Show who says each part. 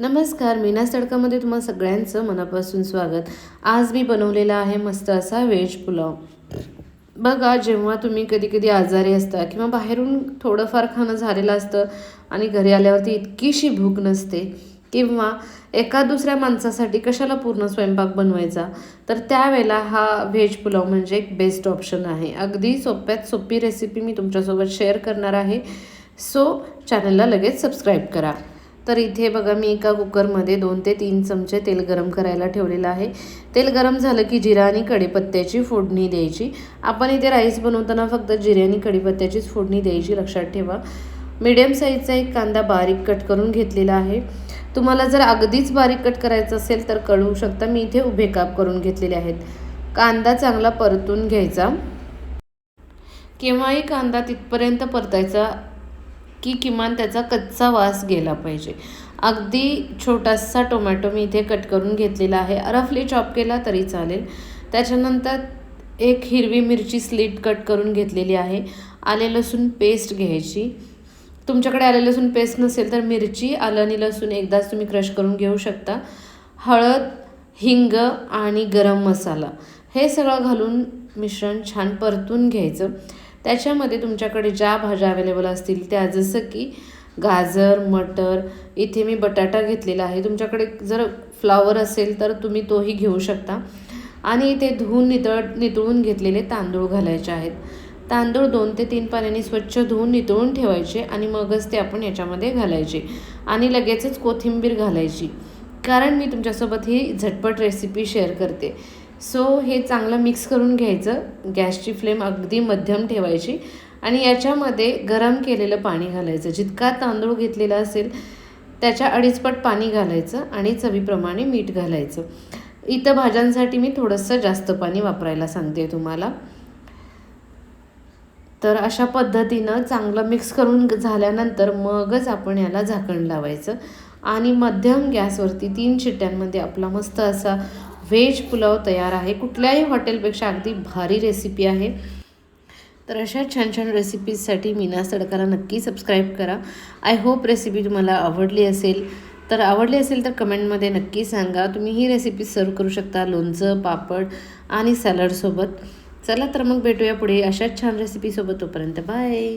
Speaker 1: नमस्कार मीनास तडकामध्ये तुम्हा सगळ्यांचं मनापासून स्वागत. आज मी बनवलेला आहे मस्त असा व्हेज पुलाव. बघा जेव्हा तुम्ही कधी कधी आजारी असता किंवा बाहेरून थोडंफार खाणं झालेलं असतं आणि घरी आल्यावरती इतकीशी भूक नसते किंवा एका दुसऱ्या माणसासाठी कशाला पूर्ण स्वयंपाक बनवायचा तर त्यावेळेला हा व्हेज पुलाव म्हणजे एक बेस्ट ऑप्शन आहे. अगदी सोप्यात सोपी रेसिपी मी तुमच्यासोबत शेअर करणार आहे. सो चॅनलला लगेच सबस्क्राईब करा. तर इथे बघा मी एका कुकरमध्ये दोन ते तीन चमचे तेल गरम करायला ठेवलेलं आहे. तेल गरम झालं की जिरा आणि कढीपत्त्याची फोडणी द्यायची. आपण इथे राईस बनवताना फक्त जिरे आणि कढीपत्त्याचीच फोडणी द्यायची लक्षात ठेवा. मीडियम साईजचा एक कांदा बारीक कट करून घेतलेला आहे. तुम्हाला जर अगदीच बारीक कट करायचं असेल तर कळवू शकता मी इथे उभे काप करून घेतलेले आहेत. कांदा चांगला परतून घ्यायचा. केव्हाही कांदा तिथपर्यंत परतायचा की किमान त्याचा कच्चा वास गेला पाहिजे. अगदी छोटासा टोमॅटो मी इथे कट करून घेतलेला आहे. रफली चॉप केला तरी चालेल. त्याच्यानंतर एक हिरवी मिरची स्लीट कट करून घेतलेली आहे. आले लसूण पेस्ट घ्यायची. तुमच्याकडे आले लसूण पेस्ट नसेल तर मिरची आलं आणि लसूण एकदाच तुम्ही क्रश करून घेऊ शकता. हळद हिंग आणि गरम मसाला. हे सगळं घालून मिश्रण छान परतून घ्यायचं. त्याच्यामध्ये तुमच्याकडे ज्या भाज्या अवेलेबल असतील त्या जसं की गाजर मटर इथे मी बटाटा घेतलेला आहे. तुमच्याकडे जर फ्लावर असेल तर तुम्ही तोही घेऊ शकता. आणि इथे धुवून नितळ नितळून घेतलेले तांदूळ घालायचे आहेत. तांदूळ दोन ते तीन पाण्याने स्वच्छ धुवून नितळून ठेवायचे आणि मगच ते आपण याच्यामध्ये घालायचे. आणि लगेचच कोथिंबीर घालायची. कारण मी तुमच्यासोबत ही झटपट रेसिपी शेअर करते. सो हे चांगलं मिक्स करून घ्यायचं. गॅसची फ्लेम अगदी मध्यम ठेवायची आणि याच्यामध्ये गरम केलेलं पाणी घालायचं. जितका तांदूळ घेतलेला असेल त्याच्या अडीचपट पाणी घालायचं आणि चवीप्रमाणे मीठ घालायचं. इथं भाज्यांसाठी मी थोडंसं जास्त पाणी वापरायला सांगते तुम्हाला. तर अशा पद्धतीनं चांगलं मिक्स करून झाल्यानंतर मगच आपण याला झाकण लावायचं. आणि मध्यम गॅसवरती तीन शिट्ट्यांमध्ये आपला मस्त असा व्हेज पुलाव तयार आहे. कुठल्याही हॉटेलपेक्षा अगदी भारी रेसिपी आहे. तर अशा छान छान रेसिपीजसाठी मीना सडकाला नक्की सबस्क्राईब करा. आय होप रेसिपी तुम्हाला आवडली असेल. तर आवडली असेल तर कमेंटमध्ये नक्की सांगा. तुम्ही ही रेसिपी सर्व करू शकता लोणचं पापड आणि सॅलडसोबत चला तर मग भेटूया पुढे अशाच छान रेसिपीसोबत तोपर्यंत. बाय